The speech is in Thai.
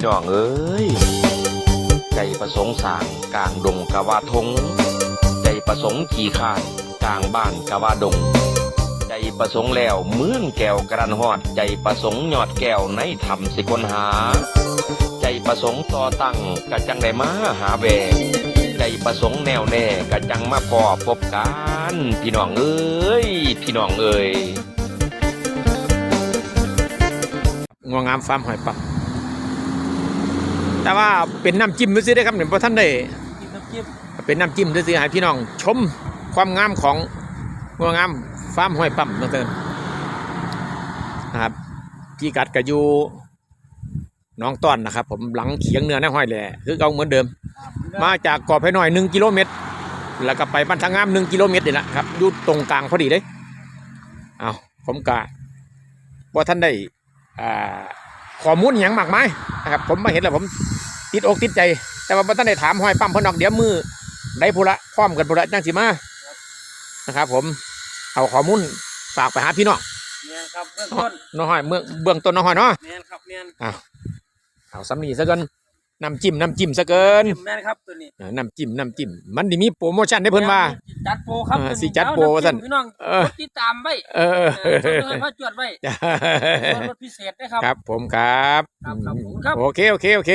พี่น้องเอ้ยใจประสงค์สางกลางดงกะว่าทง ใจประสงค์ขี่ขานกลางบ้านกะว่าดง ใจประสงค์แล้วเมืองแก้วกระดันหอด ใจประสงค์ยอดแก้วในธรรมสิคนหา ใจประสงค์ต่อตั้งกะจังได้มาหาแวใจประสงค์แนวแน่กะจังมาพอพบกันพี่น้องเอ้ยพี่น้องเอ้ยงวงามฟาร์มหอยปัก แต่ว่าเป็นน้ำจิ้มด้วยสิได้อครับเนี่ยเพราะท่านได้กินน้ำจิ้มเป็นน้ำจิ้มด้วยสิให้พี่น้องชมความงามของงวงามฟาร์มหอยปั๊มนั่นเองนะครับพี่กัดกับอยู่หน้องต้อนนะครับ ผมหลังเขียงเนื้อในห้อยแหล่คือเอาเหมือนเดิม มาจากกอบให้หน่อยหนึ่งกิโลเมตร แล้วก็ไปบ้านทางงามหนึ่งกิโลเมตรนี่แหละครับอยู่ตรงกลางพอดีเลยเอาผมกะว่าท่านได้อ่า ข้อมูลอหย่างมากมายนะครับผมมาเห็นแล้วผมติดอกติดใจ แต่ว่าบ่ท่านได้ถามห้อยปั๊มเพิ่นดอกเดี๋ยวมือได้พุละพร้อมกันพุละจังสิมานะครับ ผมเอาข้อมูลฝากไปหาพี่น้องเมียนครับเบื้องต้นน้องห้อยเมืองเบื้องต้นน้องห้อยเนาะเมียนครับเมียนเอาสำนีซะเกิน น้ำจิ้มน้ำจิ้มซะเกินจิ้มแม่นครับตัวนี้เออน้ำจิ้มน้ำจิ้มมันดิมีโปรโมชั่นได้เพิ่นว่า จัดโปรครับเออตัวนี้สิจัดโปรว่าซั่นพี่น้องเออ กดติดตามไว้เออเออจดเลยมาจวดไว้รถพิเศษนะครับ ครับผมครับ ครับครับผมครับ โอเค โอเค โอเค